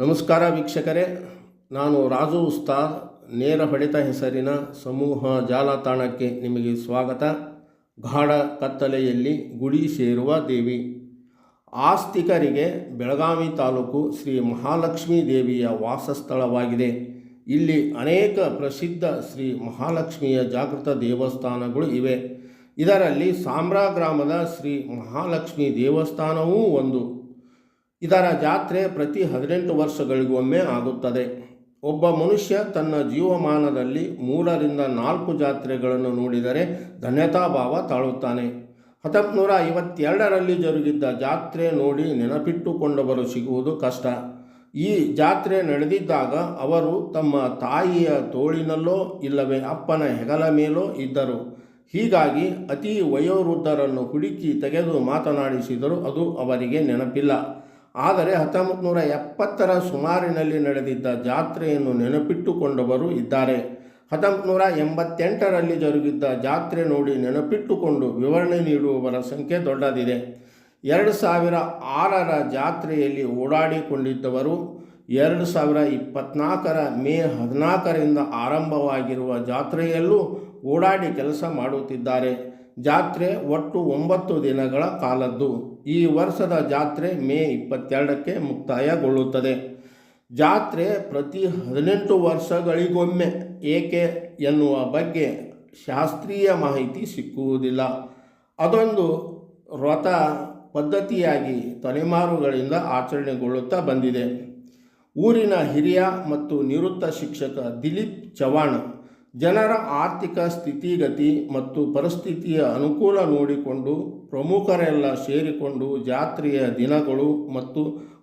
ನಮಸ್ಕಾರ ವೀಕ್ಷಕರೇ. ನಾನು ರಾಜು ಉಸ್ತಾ ನೇರ ಹೊಡೆತ ಹೆಸರಿನ ಸಮೂಹ ಜಾಲತಾಣಕ್ಕೆ ನಿಮಗೆ ಸ್ವಾಗತ. ಗಾಢ ಕತ್ತಲೆಯಲ್ಲಿ ಗುಡಿ ಸೇರುವ ದೇವಿ. ಆಸ್ತಿಕರಿಗೆ ಬೆಳಗಾವಿ ತಾಲೂಕು ಶ್ರೀ ಮಹಾಲಕ್ಷ್ಮೀ ದೇವಿಯ ವಾಸಸ್ಥಳವಾಗಿದೆ. ಇಲ್ಲಿ ಅನೇಕ ಪ್ರಸಿದ್ಧ ಶ್ರೀ ಮಹಾಲಕ್ಷ್ಮಿಯ ಜಾಗೃತ ದೇವಸ್ಥಾನಗಳು ಇವೆ. ಇದರಲ್ಲಿ ಸಾಮ್ರಾ ಗ್ರಾಮದ ಶ್ರೀ ಮಹಾಲಕ್ಷ್ಮಿ ದೇವಸ್ಥಾನವೂ ಒಂದು. ಇದರ ಜಾತ್ರೆ ಪ್ರತಿ ಹದಿನೆಂಟು ವರ್ಷಗಳಿಗೊಮ್ಮೆ ಆಗುತ್ತದೆ. ಒಬ್ಬ ಮನುಷ್ಯ ತನ್ನ ಜೀವಮಾನದಲ್ಲಿ ಮೂರರಿಂದ ನಾಲ್ಕು ಜಾತ್ರೆಗಳನ್ನು ನೋಡಿದರೆ ಧನ್ಯತಾಭಾವ ತಾಳುತ್ತಾನೆ. ಹತ್ತೊಂಬತ್ತು ನೂರ ಐವತ್ತೆರಡರಲ್ಲಿ ಜರುಗಿದ್ದ ಜಾತ್ರೆ ನೋಡಿ ನೆನಪಿಟ್ಟುಕೊಂಡವರು ಸಿಗುವುದು ಕಷ್ಟ. ಈ ಜಾತ್ರೆ ನಡೆದಿದ್ದಾಗ ಅವರು ತಮ್ಮ ತಾಯಿಯ ತೋಳಿನಲ್ಲೋ ಇಲ್ಲವೇ ಅಪ್ಪನ ಹೆಗಲ ಮೇಲೋ ಇದ್ದರು. ಹೀಗಾಗಿ ಅತಿ ವಯೋವೃದ್ಧರನ್ನು ಹುಡುಕಿ ತೆಗೆದು ಮಾತನಾಡಿಸಿದರೂ ಅದು ಅವರಿಗೆ ನೆನಪಿಲ್ಲ. ಆದರೆ ಹತ್ತೊಂಬತ್ತು ನೂರ ಎಪ್ಪತ್ತರ ಸುಮಾರಿನಲ್ಲಿ ನಡೆದಿದ್ದ ಜಾತ್ರೆಯನ್ನು ನೆನಪಿಟ್ಟುಕೊಂಡವರು ಇದ್ದಾರೆ. ಹತ್ತೊಂಬತ್ತು ನೂರ ಎಂಬತ್ತೆಂಟರಲ್ಲಿ ಜರುಗಿದ್ದ ಜಾತ್ರೆ ನೋಡಿ ನೆನಪಿಟ್ಟುಕೊಂಡು ವಿವರಣೆ ನೀಡುವವರ ಸಂಖ್ಯೆ ದೊಡ್ಡದಿದೆ. ಎರಡು ಸಾವಿರ ಆರರ ಜಾತ್ರೆಯಲ್ಲಿ ಓಡಾಡಿಕೊಂಡಿದ್ದವರು ಎರಡು ಸಾವಿರ ಇಪ್ಪತ್ನಾಲ್ಕರ ಮೇ ಹದಿನಾಲ್ಕರಿಂದ ಆರಂಭವಾಗಿರುವ ಜಾತ್ರೆಯಲ್ಲೂ ಓಡಾಡಿ ಕೆಲಸ ಮಾಡುತ್ತಿದ್ದಾರೆ. ಜಾತ್ರೆ ಒಟ್ಟು ಒಂಬತ್ತು ದಿನಗಳ ಕಾಲದ್ದು. ಈ ವರ್ಷದ ಜಾತ್ರೆ ಮೇ ಇಪ್ಪತ್ತೆರಡಕ್ಕೆ ಮುಕ್ತಾಯಗೊಳ್ಳುತ್ತದೆ. ಜಾತ್ರೆ ಪ್ರತಿ ಹದಿನೆಂಟು ವರ್ಷಗಳಿಗೊಮ್ಮೆ. ಏಕೆ ಎನ್ನುವ ಬಗ್ಗೆ ಶಾಸ್ತ್ರೀಯ ಮಾಹಿತಿ ಸಿಕ್ಕುವುದಿಲ್ಲ. ಅದೊಂದು ವ್ರತ ಪದ್ಧತಿಯಾಗಿ ತಲೆಮಾರುಗಳಿಂದ ಆಚರಣೆಗೊಳ್ಳುತ್ತಾ ಬಂದಿದೆ. ಊರಿನ ಹಿರಿಯ ಮತ್ತು ನಿವೃತ್ತ ಶಿಕ್ಷಕ ದಿಲೀಪ್ ಚವಾಣ್ ಜನರ ಆರ್ಥಿಕ ಸ್ಥಿತಿಗತಿ ಮತ್ತು ಪರಿಸ್ಥಿತಿಯ ಅನುಕೂಲ ನೋಡಿಕೊಂಡು ಪ್ರಮುಖರೆಲ್ಲ ಸೇರಿಕೊಂಡು ಜಾತ್ರೆಯ ದಿನಗಳು ಮತ್ತು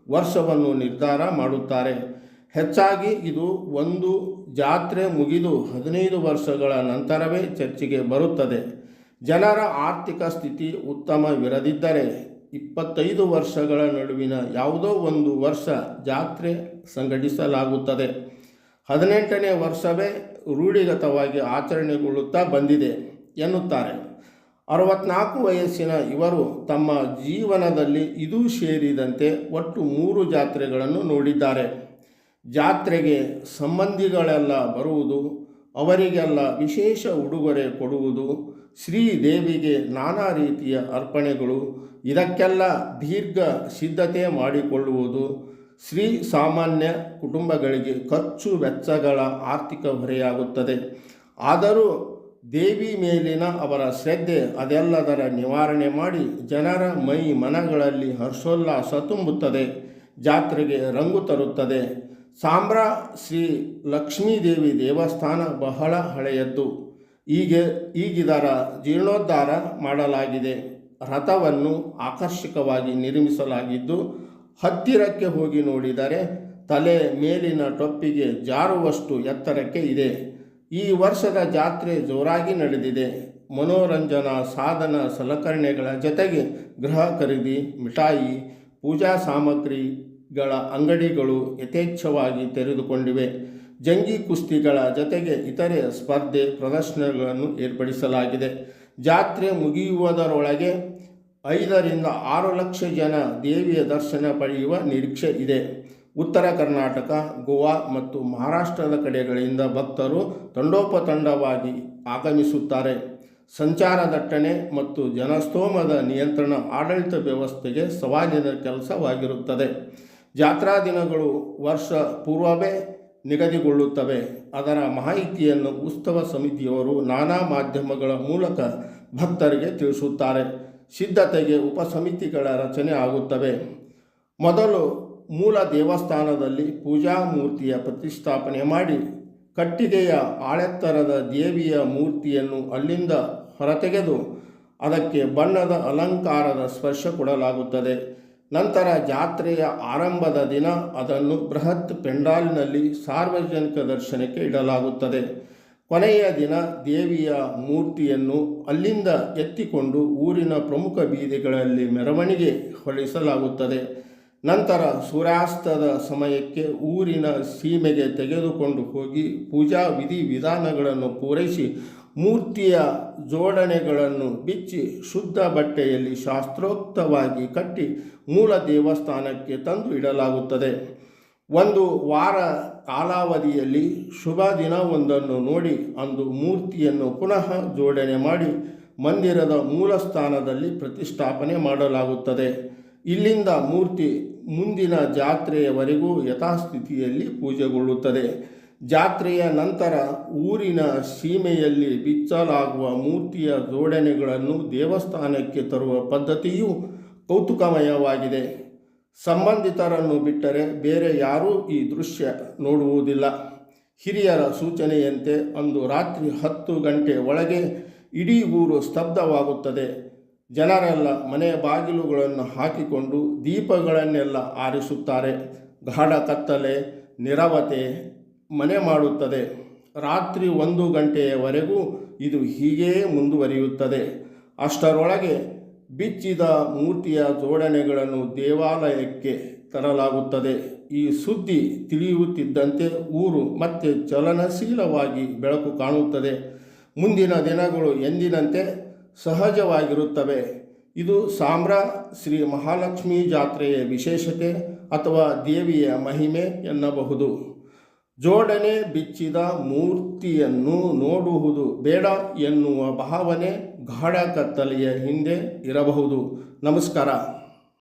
ವರ್ಷವನ್ನು ನಿರ್ಧಾರ ಮಾಡುತ್ತಾರೆ. ಹೆಚ್ಚಾಗಿ ಇದು ಒಂದು ಜಾತ್ರೆ ಮುಗಿದು ಹದಿನೈದು ವರ್ಷಗಳ ನಂತರವೇ ಚರ್ಚೆಗೆ ಬರುತ್ತದೆ. ಜನರ ಆರ್ಥಿಕ ಸ್ಥಿತಿ ಉತ್ತಮವಿರದಿದ್ದರೆ ಇಪ್ಪತ್ತೈದು ವರ್ಷಗಳ ನಡುವಿನ ಯಾವುದೋ ಒಂದು ವರ್ಷ ಜಾತ್ರೆ ಸಂಘಟಿಸಲಾಗುತ್ತದೆ. ಹದಿನೆಂಟನೇ ವರ್ಷವೇ ರೂಢಿಗತವಾಗಿ ಆಚರಣೆಗೊಳ್ಳುತ್ತಾ ಬಂದಿದೆ ಎನ್ನುತ್ತಾರೆ. ಅರವತ್ನಾಲ್ಕು ವಯಸ್ಸಿನ ಇವರು ತಮ್ಮ ಜೀವನದಲ್ಲಿ ಇದೂ ಸೇರಿದಂತೆ ಒಟ್ಟು ಮೂರು ಜಾತ್ರೆಗಳನ್ನು ನೋಡಿದ್ದಾರೆ. ಜಾತ್ರೆಗೆ ಸಂಬಂಧಿಗಳೆಲ್ಲ ಬರುವುದು, ಅವರಿಗೆಲ್ಲ ವಿಶೇಷ ಉಡುಗೊರೆ ಕೊಡುವುದು, ಶ್ರೀದೇವಿಗೆ ನಾನಾ ರೀತಿಯ ಅರ್ಪಣೆಗಳು, ಇದಕ್ಕೆಲ್ಲ ದೀರ್ಘ ಸಿದ್ಧತೆ ಮಾಡಿಕೊಳ್ಳುವುದು ಶ್ರೀ ಸಾಮಾನ್ಯ ಕುಟುಂಬಗಳಿಗೆ ಖರ್ಚು ವೆಚ್ಚಗಳ ಆರ್ಥಿಕ ಹೊರೆಯಾಗುತ್ತದೆ. ಆದರೂ ದೇವಿ ಮೇಲಿನ ಅವರ ಶ್ರದ್ಧೆ ಅದೆಲ್ಲದರ ನಿವಾರಣೆ ಮಾಡಿ ಜನರ ಮೈ ಮನಗಳಲ್ಲಿ ಹರ್ಷೋಲ್ಲಾಸ ತುಂಬುತ್ತದೆ. ಜಾತ್ರೆಗೆ ರಂಗು ತರುತ್ತದೆ. ಸಾಂಬ್ರಾ ಶ್ರೀ ಲಕ್ಷ್ಮೀದೇವಿ ದೇವಸ್ಥಾನ ಬಹಳ ಹಳೆಯದ್ದು. ಹೀಗೆ ಈಗಿದರ ಜೀರ್ಣೋದ್ಧಾರ ಮಾಡಲಾಗಿದೆ. ರಥವನ್ನು ಆಕರ್ಷಕವಾಗಿ ನಿರ್ಮಿಸಲಾಗಿದ್ದು ಹತ್ತಿರಕ್ಕೆ ಹೋಗಿ ನೋಡಿದರೆ ತಲೆ ಮೇಲಿನ ಟೊಪ್ಪಿಗೆ ಜಾರುವಷ್ಟು ಎತ್ತರಕ್ಕೆ ಇದೆ. ಈ ವರ್ಷದ ಜಾತ್ರೆ ಜೋರಾಗಿ ನಡೆದಿದೆ. ಮನೋರಂಜನಾ ಸಾಧನ ಸಲಕರಣೆಗಳ ಜೊತೆಗೆ ಗೃಹ ಖರೀದಿ, ಮಿಠಾಯಿ, ಪೂಜಾ ಸಾಮಗ್ರಿಗಳ ಅಂಗಡಿಗಳು ಯಥೇಚ್ಛವಾಗಿ ತೆರೆದುಕೊಂಡಿವೆ. ಜಂಗಿ ಕುಸ್ತಿಗಳ ಜೊತೆಗೆ ಇತರೆ ಸ್ಪರ್ಧೆ ಪ್ರದರ್ಶನಗಳನ್ನು ಏರ್ಪಡಿಸಲಾಗಿದೆ. ಜಾತ್ರೆ ಮುಗಿಯುವುದರೊಳಗೆ ಐದರಿಂದ ಆರು ಲಕ್ಷ ಜನ ದೇವಿಯ ದರ್ಶನ ಪಡೆಯುವ ನಿರೀಕ್ಷೆ ಇದೆ. ಉತ್ತರ ಕರ್ನಾಟಕ, ಗೋವಾ ಮತ್ತು ಮಹಾರಾಷ್ಟ್ರದ ಕಡೆಗಳಿಂದ ಭಕ್ತರು ತಂಡೋಪತಂಡವಾಗಿ ಆಗಮಿಸುತ್ತಾರೆ. ಸಂಚಾರ ದಟ್ಟಣೆ ಮತ್ತು ಜನಸ್ತೋಮದ ನಿಯಂತ್ರಣ ಆಡಳಿತ ವ್ಯವಸ್ಥೆಗೆ ಸವಾಲಿನ ಕೆಲಸವಾಗಿರುತ್ತದೆ. ಜಾತ್ರಾ ದಿನಗಳು ವರ್ಷ ಪೂರ್ವವೇ ನಿಗದಿಗೊಳ್ಳುತ್ತವೆ. ಅದರ ಮಾಹಿತಿಯನ್ನು ಉತ್ಸವ ಸಮಿತಿಯವರು ನಾನಾ ಮಾಧ್ಯಮಗಳ ಮೂಲಕ ಭಕ್ತರಿಗೆ ತಿಳಿಸುತ್ತಾರೆ. ಸಿದ್ಧತೆಗೆ ಉಪಸಮಿತಿಗಳ ರಚನೆ ಆಗುತ್ತವೆ. ಮೊದಲು ಮೂಲ ದೇವಸ್ಥಾನದಲ್ಲಿ ಪೂಜಾ ಮೂರ್ತಿಯ ಪ್ರತಿಷ್ಠಾಪನೆ ಮಾಡಿ ಕಟ್ಟಿಗೆಯ ಆಳೆತ್ತರದ ದೇವಿಯ ಮೂರ್ತಿಯನ್ನು ಅಲ್ಲಿಂದ ಹೊರತೆಗೆದು ಅದಕ್ಕೆ ಬಣ್ಣದ ಅಲಂಕಾರದ ಸ್ಪರ್ಶ ಕೊಡಲಾಗುತ್ತದೆ. ನಂತರ ಜಾತ್ರೆಯ ಆರಂಭದ ದಿನ ಅದನ್ನು ಬೃಹತ್ ಪೆಂಡಾಲ್ನಲ್ಲಿ ಸಾರ್ವಜನಿಕ ದರ್ಶನಕ್ಕೆ ಇಡಲಾಗುತ್ತದೆ. ಕೊನೆಯ ದಿನ ದೇವಿಯ ಮೂರ್ತಿಯನ್ನು ಅಲ್ಲಿಂದ ಎತ್ತಿಕೊಂಡು ಊರಿನ ಪ್ರಮುಖ ಬೀದಿಗಳಲ್ಲಿ ಮೆರವಣಿಗೆ ಹೊರಡಿಸಲಾಗುತ್ತದೆ ನಂತರ ಸೂರ್ಯಾಸ್ತದ ಸಮಯಕ್ಕೆ ಊರಿನ ಸೀಮೆಗೆ ತೆಗೆದುಕೊಂಡು ಹೋಗಿ ಪೂಜಾ ವಿಧಿ ವಿಧಾನಗಳನ್ನು ಪೂರೈಸಿ ಮೂರ್ತಿಯ ಜೋಡಣೆಗಳನ್ನು ಬಿಚ್ಚಿ ಶುದ್ಧ ಬಟ್ಟೆಯಲ್ಲಿ ಶಾಸ್ತ್ರೋಕ್ತವಾಗಿ ಕಟ್ಟಿ ಮೂಲ ದೇವಸ್ಥಾನಕ್ಕೆ ತಂದು ಇಡಲಾಗುತ್ತದೆ. ಒಂದು ವಾರ ಕಾಲಾವಧಿಯಲ್ಲಿ ಶುಭ ದಿನವೊಂದನ್ನು ನೋಡಿ ಅಂದು ಮೂರ್ತಿಯನ್ನು ಪುನಃ ಜೋಡಣೆ ಮಾಡಿ ಮಂದಿರದ ಮೂಲ ಸ್ಥಾನದಲ್ಲಿ ಪ್ರತಿಷ್ಠಾಪನೆ ಮಾಡಲಾಗುತ್ತದೆ. ಇಲ್ಲಿಂದ ಮೂರ್ತಿ ಮುಂದಿನ ಜಾತ್ರೆಯವರೆಗೂ ಯಥಾಸ್ಥಿತಿಯಲ್ಲಿ ಪೂಜೆಗೊಳ್ಳುತ್ತದೆ. ಜಾತ್ರೆಯ ನಂತರ ಊರಿನ ಸೀಮೆಯಲ್ಲಿ ಬಿಚ್ಚಲಾಗುವ ಮೂರ್ತಿಯ ಜೋಡಣೆಗಳನ್ನು ದೇವಸ್ಥಾನಕ್ಕೆ ತರುವ ಪದ್ಧತಿಯು ಕೌತುಕಮಯವಾಗಿದೆ. ಸಂಬಂಧಿತರನ್ನು ಬಿಟ್ಟರೆ ಬೇರೆ ಯಾರೂ ಈ ದೃಶ್ಯ ನೋಡುವುದಿಲ್ಲ. ಹಿರಿಯರ ಸೂಚನೆಯಂತೆ ಅಂದು ರಾತ್ರಿ ಹತ್ತು ಗಂಟೆ ಒಳಗೆ ಇಡೀ ಊರು ಸ್ತಬ್ಧವಾಗುತ್ತದೆ. ಜನರೆಲ್ಲ ಮನೆಯ ಬಾಗಿಲುಗಳನ್ನು ಹಾಕಿಕೊಂಡು ದೀಪಗಳನ್ನೆಲ್ಲ ಆರಿಸುತ್ತಾರೆ. ಗಾಢ ಕತ್ತಲೆ, ನಿರವತೆ ಮನೆ ಮಾಡುತ್ತದೆ. ರಾತ್ರಿ ಒಂದು ಗಂಟೆಯವರೆಗೂ ಇದು ಹೀಗೇ ಮುಂದುವರಿಯುತ್ತದೆ. ಅಷ್ಟರೊಳಗೆ ಬಿಚ್ಚಿದ ಮೂರ್ತಿಯ ಜೋಡಣೆಗಳನ್ನು ದೇವಾಲಯಕ್ಕೆ ತರಲಾಗುತ್ತದೆ. ಈ ಸುದ್ದಿ ತಿಳಿಯುತ್ತಿದ್ದಂತೆ ಊರು ಮತ್ತೆ ಚಲನಶೀಲವಾಗಿ ಬೆಳಕು ಕಾಣುತ್ತದೆ. ಮುಂದಿನ ದಿನಗಳು ಎಂದಿನಂತೆ ಸಹಜವಾಗಿರುತ್ತವೆ. ಇದು ಸಾಮ್ರ ಶ್ರೀ ಮಹಾಲಕ್ಷ್ಮಿ ಜಾತ್ರೆಯ ವಿಶೇಷತೆ ಅಥವಾ ದೇವಿಯ ಮಹಿಮೆ ಎನ್ನಬಹುದು. ಜೋಡಣೆ ಬಿಚ್ಚಿದ ಮೂರ್ತಿಯನ್ನು ನೋಡುವುದು ಬೇಡ ಎನ್ನುವ ಭಾವನೆ ಗಾಢ ಕತ್ತಲೆಯ ಹಿಂದೆ ಇರಬಹುದು. ನಮಸ್ಕಾರ.